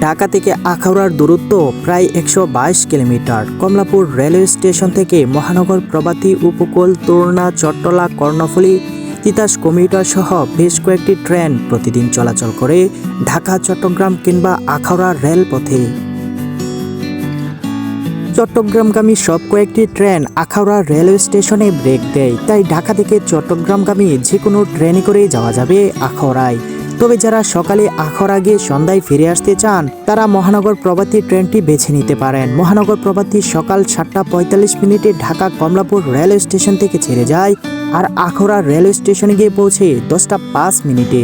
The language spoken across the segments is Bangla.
ঢাকা থেকে আখাউড়ার দূরত্ব প্রায় একশো বাইশ কিলোমিটার। কমলাপুর রেলওয়ে স্টেশন থেকে মহানগর প্রভাতী উপকূল তুর্না চট্টলা, কর্ণফুলী, তিতাস কমিউটার সহ বেশ কয়েকটি ট্রেন প্রতিদিন চলাচল করে ঢাকা, চট্টগ্রাম কিংবা আখাউড়া রেলপথে। চট্টগ্রামগামী সব কয়েকটি ট্রেন আখাউড়া রেলওয়ে স্টেশনে ব্রেক দেয়, তাই ঢাকা থেকে চট্টগ্রামগামী যে কোনো ট্রেনে করেই যাওয়া যাবে আখাউড়ায়। তবে যারা সকালে আখর আগে সন্ধ্যায় ফিরে আসতে চান, তারা মহানগর প্রভাতী ট্রেনটি বেছে নিতে পারেন। মহানগর প্রভাতী সকাল সাতটা পঁয়তাল্লিশ মিনিটে ঢাকা কমলাপুর রেলওয়ে স্টেশন থেকে ছেড়ে যায় আর আখড়া রেলওয়ে স্টেশনে গিয়ে পৌঁছে দশটা পাঁচ মিনিটে।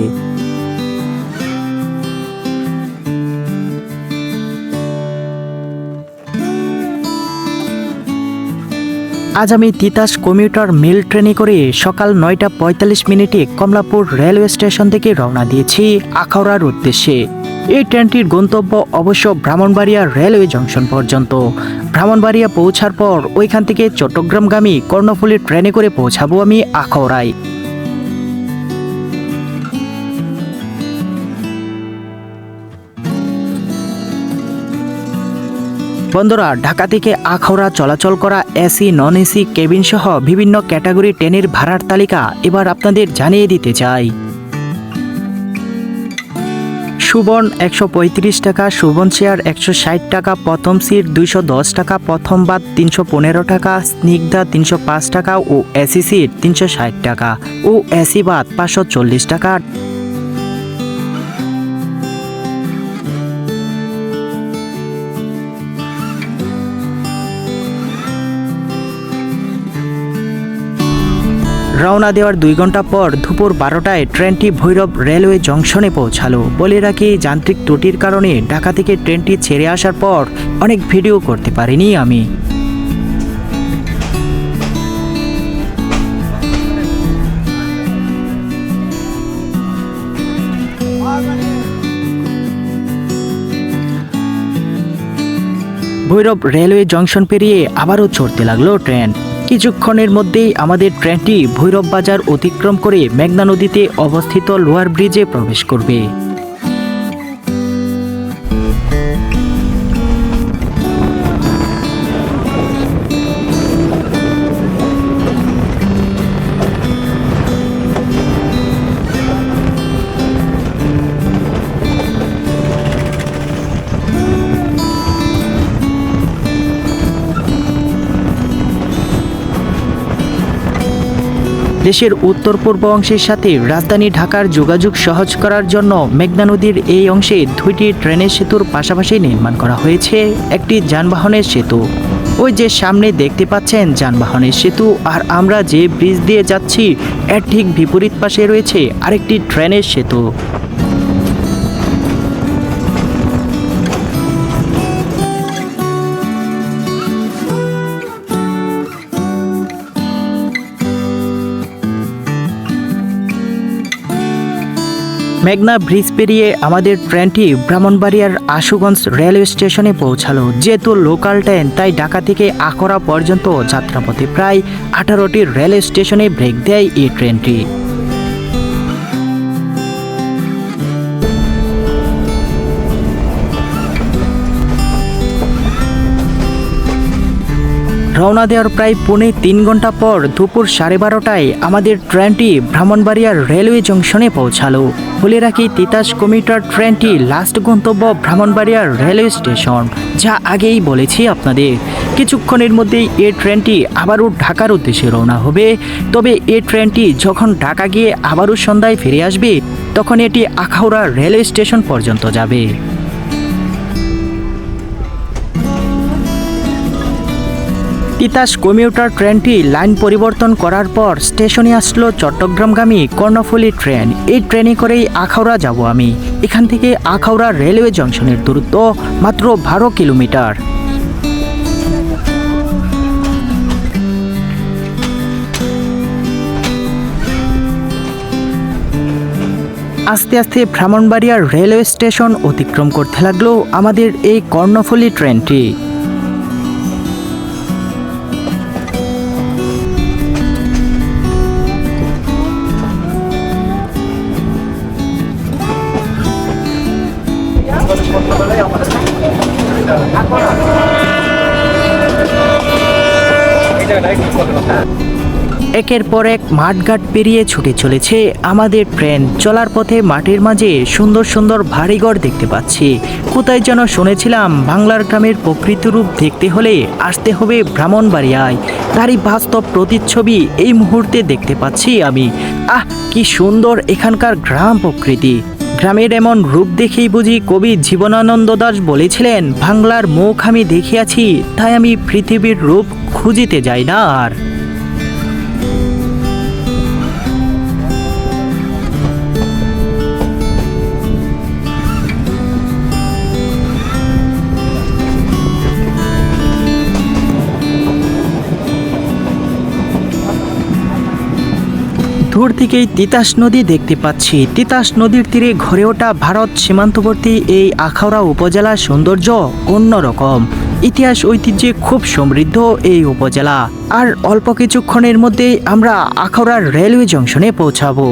আজ আমি তিতাস কমিউটার মেল ট্রেনে করে সকাল নয়টা পঁয়তাল্লিশ মিনিটে কমলাপুর রেলওয়ে স্টেশন থেকে রওনা দিয়েছি আখাউড়ার উদ্দেশ্যে। এই ট্রেনটির গন্তব্য অবশ্য ব্রাহ্মণবাড়িয়া রেলওয়ে জংশন পর্যন্ত। ব্রাহ্মণবাড়িয়া পৌঁছার পর ওইখান থেকে চট্টগ্রামগামী কর্ণফুলী ট্রেনে করে পৌঁছাবো আমি আখাউড়ায়। বন্ধুরা, ঢাকা থেকে আখাউড়া চলাচল করা এসি নন এসি কেবিন সহ বিভিন্ন ক্যাটাগরি ট্রেনের ভাড়ার তালিকা এবার আপনাদের জানিয়ে দিতে চাই। সুবর্ণ একশো পঁয়ত্রিশ টাকা, সুবর্ণ শেয়ার একশো ষাট টাকা, প্রথম সিট দুইশো দশ টাকা, প্রথম বাদ তিনশো পনেরো টাকা, স্নিগ্ধা তিনশো পাঁচ টাকা ও এসি সিট তিনশো ষাট টাকা ও এসি বাদ পাঁচশো চল্লিশ টাকা। রওনা দেওয়ার দুই ঘণ্টা পর দুপুর বারোটায় ট্রেনটি ভৈরব রেলওয়ে জংশনে পৌঁছালো। বলে রাখি, যান্ত্রিক ত্রুটির কারণে ঢাকা থেকে ট্রেনটি ছেড়ে আসার পর অনেক ভিডিও করতে পারিনি আমি। ভৈরব রেলওয়ে জংশন পেরিয়ে আবারও চড়তে লাগল ট্রেন। কিছুক্ষণের মধ্যেই আমাদের ট্রেনটি ভৈরব বাজার অতিক্রম করে মেঘনা নদীতে অবস্থিত লোয়ার ব্রিজে প্রবেশ করবে। দেশের উত্তর পূর্ব অংশের সাথে রাজধানী ঢাকার যোগাযোগ সহজ করার জন্য মেঘনা নদীর এই অংশে দুইটি ট্রেনের সেতুর পাশাপাশি নির্মাণ করা হয়েছে। একটি যানবাহনের সেতু। ওই যে সামনে দেখতে পাচ্ছেন যানবাহনের সেতু, আর আমরা যে ব্রিজ দিয়ে যাচ্ছি, এর ঠিক বিপরীত পাশে রয়েছে আরেকটি ট্রেনের সেতু। মেঘনা ব্রিজ পেরিয়ে আমাদের ট্রেনটি ব্রাহ্মণবাড়িয়ার আশুগঞ্জ রেলওয়ে স্টেশনে পৌঁছালো, যেহেতু লোকাল ট্রেন, তাই ঢাকা থেকে আখড়া পর্যন্ত যাত্রাপথে প্রায় আঠারোটি রেলওয়ে স্টেশনে ব্রেক দেয় এই ট্রেনটি। রওনা দেওয়ার প্রায় পৌনে তিন ঘণ্টা পর দুপুর সাড়ে বারোটায় আমাদের ট্রেনটি ব্রাহ্মণবাড়িয়ার রেলওয়ে জংশনে পৌঁছালো। বলে রাখি, তিতাস কমিউটার ট্রেনটি লাস্ট গন্তব্য ব্রাহ্মণবাড়িয়ার রেলওয়ে স্টেশন, যা আগেই বলেছি আপনাদের। কিছুক্ষণের মধ্যেই এ ট্রেনটি আবারও ঢাকার উদ্দেশ্যে রওনা হবে। তবে এই ট্রেনটি যখন ঢাকা গিয়ে আবারও সন্ধ্যায় ফিরে আসবে, তখন এটি আখাউড়া রেলওয়ে স্টেশন পর্যন্ত যাবে। তিতাস কমিউটার ট্রেনটি লাইন পরিবর্তন করার পর স্টেশনে আসলো চট্টগ্রামগামী কর্ণফুলী ট্রেন। এই ট্রেনে করেই আখাউড়া যাব আমি। এখান থেকে আখাউড়া রেলওয়ে জংশনের দূরত্ব মাত্র বারো কিলোমিটার। আস্তে আস্তে ব্রাহ্মণবাড়িয়ার রেলওয়ে স্টেশন অতিক্রম করতে লাগল আমাদের এই কর্ণফুলী ট্রেনটি। একের পর এক মাঠঘাট পেরিয়ে ছুটে চলেছে আমাদের ট্রেন। চলার পথে মাঠের মাঝে সুন্দর সুন্দর বাড়িঘর দেখতে পাচ্ছি। কোথায় যেন শুনেছিলাম বাংলার গ্রামের প্রকৃত রূপ দেখতে হলে আসতে হবে ব্রাহ্মণবাড়িয়ায়। তারই বাস্তব প্রতিচ্ছবি এই মুহূর্তে দেখতে পাচ্ছি আমি। আহ, কি সুন্দর এখানকার গ্রাম প্রকৃতি। গ্রামের এমন রূপ দেখেই বুঝি কবি জীবনানন্দ দাস বলেছিলেন, বাংলার মুখ আমি দেখিয়াছি তাই আমি পৃথিবীর রূপ খুঁজিতে যাই না আর। দূর থেকেই তিতাস নদী দেখতে পাচ্ছি। তিতাস নদীর তীরে ঘরে ওঠা ভারত সীমান্তবর্তী এই আখাউড়া উপজেলার সৌন্দর্য অন্যরকম ইতিহাস ঐতিহ্যে খুব সমৃদ্ধ এই উপজেলা। আর অল্প কিছুক্ষণের মধ্যেই আমরা আখাউড়ার রেলওয়ে জংশনে পৌঁছাবো।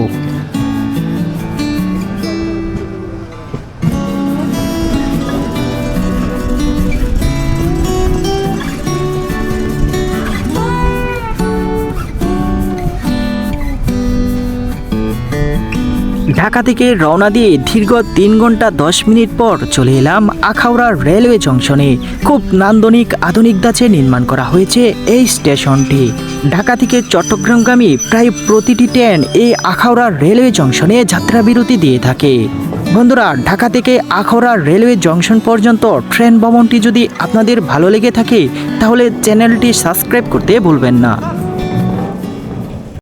ঢাকা থেকে রওনা দিয়ে দীর্ঘ তিন ঘণ্টা দশ মিনিট পর চলে এলাম আখাউড়া রেলওয়ে জংশনে। খুব নান্দনিক আধুনিক ধাঁচে নির্মাণ করা হয়েছে এই স্টেশনটি। ঢাকা থেকে চট্টগ্রামগামী প্রায় প্রতিটি ট্রেন এই আখাউড়া রেলওয়ে জংশনে যাত্রাবিরতি দিয়ে থাকে। বন্ধুরা, ঢাকা থেকে আখাউড়া রেলওয়ে জংশন পর্যন্ত ট্রেন ভ্রমণটি যদি আপনাদের ভালো লেগে থাকে, তাহলে চ্যানেলটি সাবস্ক্রাইব করতে ভুলবেন না।